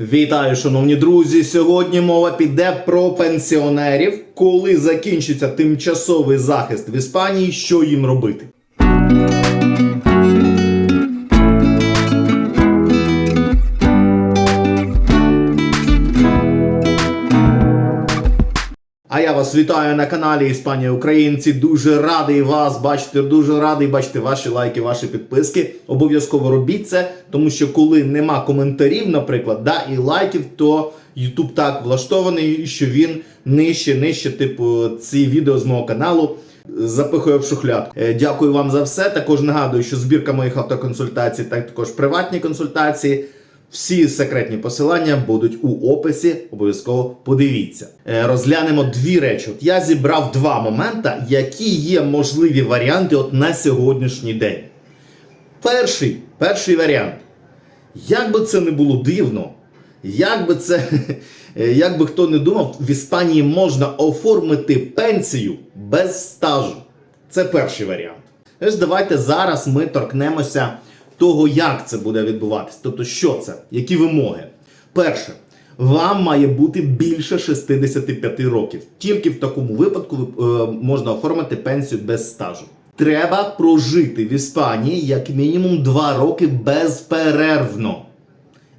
Вітаю, шановні друзі! Сьогодні мова піде про пенсіонерів, коли закінчиться тимчасовий захист в Іспанії, що їм робити. Вас вітаю на каналі Іспанія Українці. Дуже радий вас бачити. Дуже радий бачити ваші лайки, ваші підписки. Обов'язково робіть це, тому що коли нема коментарів, наприклад, да, і лайків, то YouTube так влаштований, що він нижче, нижче, типу, ці відео з мого каналу. Запихує в шухлядку. Е, Дякую вам за все. Також нагадую, що збірка моїх автоконсультацій, так також приватні консультації. Всі секретні посилання будуть у описі. Обов'язково подивіться. Е, Розглянемо дві речі. От я зібрав два моменти, які є можливі варіанти от на сьогоднішній день. Перший, перший варіант. Як би це не було дивно, як би це, як би хто не думав, в Іспанії можна оформити пенсію без стажу. Це перший варіант. Ось давайте зараз ми торкнемося того, як це буде відбуватись. Тобто, що це, які вимоги. Перше, вам має бути більше 65 років. Тільки в такому випадку ви, е, можна оформити пенсію без стажу. Треба прожити в Іспанії як мінімум 2 роки безперервно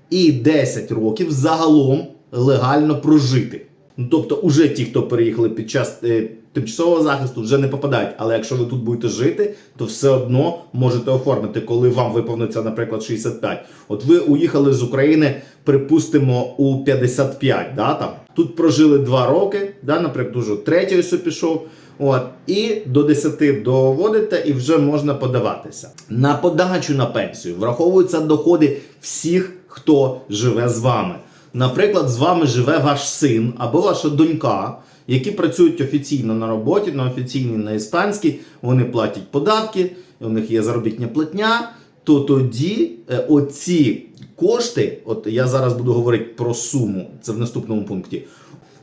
і 10 років загалом легально прожити. Ну, тобто, уже ті, хто переїхали під час е, тимчасового захисту, вже не попадають. Але якщо ви тут будете жити, то все одно можете оформити, коли вам виповниться, наприклад, 65. От ви уїхали з України, припустимо, у 55, да, там. Тут прожили 2 роки, да, наприклад, уже третій ось пішов. От, і до 10 доводите, і вже можна подаватися. На подачу на пенсію враховуються доходи всіх, хто живе з вами. Наприклад, з вами живе ваш син або ваша донька, які працюють офіційно на роботі, на офіційній на іспанській, вони платять податки, у них є заробітня платня. То тоді е, оці кошти, от я зараз буду говорити про суму, це в наступному пункті,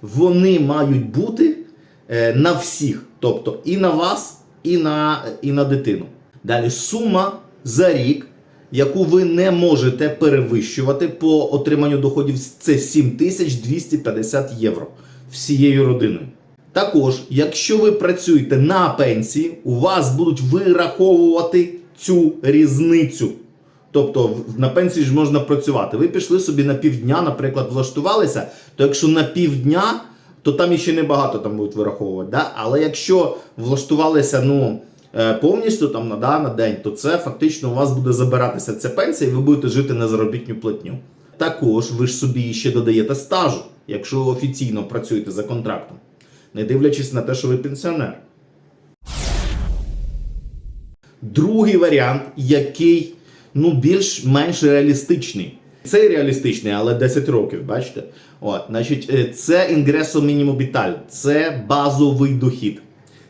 вони мають бути е, на всіх, тобто і на вас, і на, і на дитину. Далі сума за рік, яку ви не можете перевищувати по отриманню доходів, це 7250 євро всією родиною. Також, якщо ви працюєте на пенсії, у вас будуть вираховувати цю різницю. Тобто на пенсії ж можна працювати. Ви пішли собі на півдня, наприклад, влаштувалися, то якщо на півдня, то там іще небагато там будуть вираховувати. Да? Але якщо влаштувалися ну, е, повністю там, на, да, на день, то це фактично у вас буде забиратися ця пенсія, і ви будете жити на заробітню платню. Також ви ж собі ще додаєте стажу, якщо ви офіційно працюєте за контрактом, не дивлячись на те, що ви пенсіонер. Другий варіант, який ну, більш-менш реалістичний. Цей реалістичний, але 10 років, бачите? От, значить, е, це інгресо мінімум віталь, це базовий дохід.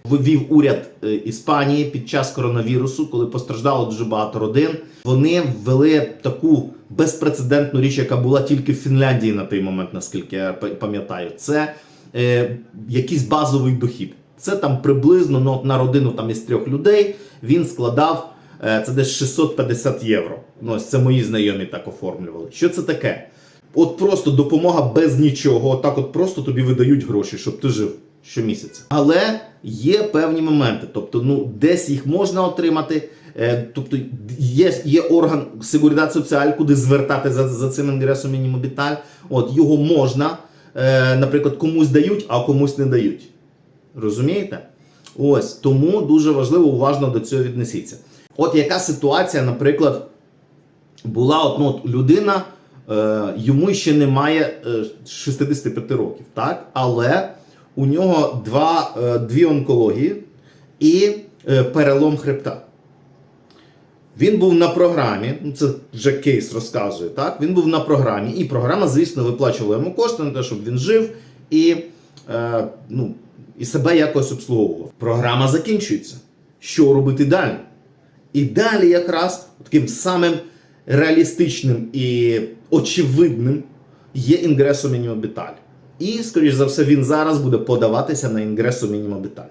Вивів уряд е, Іспанії під час коронавірусу, коли постраждало дуже багато родин. Вони ввели таку безпрецедентну річ, яка була тільки в Фінляндії на той момент, наскільки я пам'ятаю. Це е, якийсь базовий дохід. Це там приблизно ну, на родину там із трьох людей він складав е, це десь 650 євро. Ну, це мої знайомі так оформлювали. Що це таке? От просто допомога без нічого. Отак, от просто тобі видають гроші, щоб ти жив щомісяця. Але є певні моменти. Тобто, ну десь їх можна отримати. Е, тобто є, є орган Seguridad Соціаль, куди звертати за, за цим інгресом мінімум деталь. От його можна, е, наприклад, комусь дають, а комусь не дають. Розумієте? Ось тому дуже важливо уважно до цього віднесіться. От яка ситуація, наприклад, була от, ну, от людина, е, йому ще немає е, 65 років, так? але у нього два, е, дві онкології і е, перелом хребта. Він був на програмі, ну це вже кейс розказує, так? Він був на програмі, і програма, звісно, виплачувала йому кошти на те, щоб він жив і, е, ну, і себе якось обслуговував. Програма закінчується. Що робити далі? І далі якраз таким самим реалістичним і очевидним є інгресо мінімум деталь. І, скоріш за все, він зараз буде подаватися на інгресо мінімум деталь.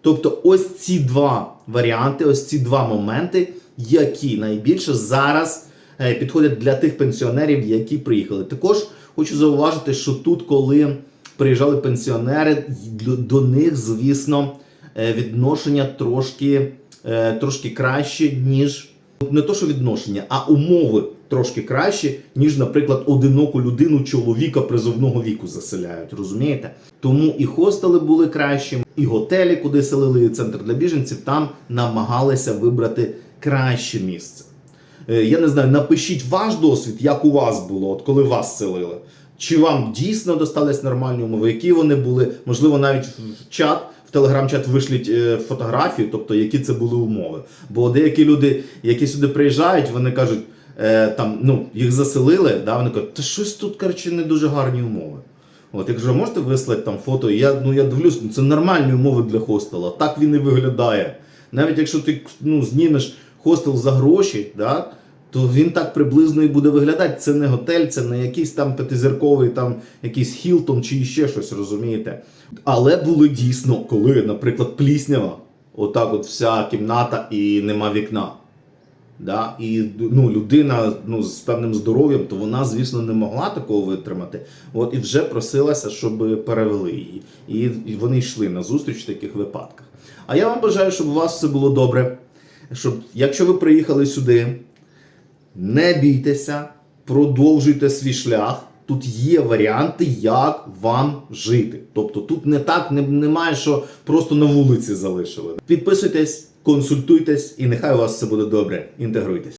Тобто, ось ці два варіанти, ось ці два моменти, які найбільше зараз е, підходять для тих пенсіонерів, які приїхали. Також хочу зауважити, що тут, коли приїжджали пенсіонери, до- до них, звісно, е, відношення трошки, е, трошки краще, ніж не то, що відношення, а умови трошки кращі, ніж, наприклад, одиноку людину чоловіка призовного віку заселяють. Розумієте? Тому і хостели були кращі, і готелі, куди селили і центр для біженців, там намагалися вибрати краще місце. Е, Я не знаю, напишіть ваш досвід, як у вас було, от коли вас селили. Чи вам дійсно достались нормальні умови, які вони були? Можливо, навіть в чат, телеграм-чат вишліть е, фотографію, тобто які це були умови. Бо деякі люди, які сюди приїжджають, вони кажуть, е, там, ну, їх заселили, да, вони кажуть, та щось тут, коротше, не дуже гарні умови. От, я кажу, можете вислати там фото? Я, ну, я дивлюсь, ну, це нормальні умови для хостела. Так він і виглядає. Навіть якщо ти ну, знімеш хостел за гроші, да, то він так приблизно і буде виглядати. Це не готель, це не якийсь там п'ятизірковий, там якийсь Хілтон чи ще щось, розумієте. Але були дійсно, коли, наприклад, пліснява, отак от вся кімната і нема вікна. Да? І ну, людина ну, з певним здоров'ям, то вона, звісно, не могла такого витримати. От і вже просилася, щоб перевели її. І, вони йшли на зустріч в таких випадках. А я вам бажаю, щоб у вас все було добре. Щоб, якщо ви приїхали сюди, не бійтеся, продовжуйте свій шлях. Тут є варіанти, як вам жити. Тобто тут не так не, немає, що просто на вулиці залишили. Підписуйтесь, консультуйтесь, і нехай у вас все буде добре. Інтегруйтесь.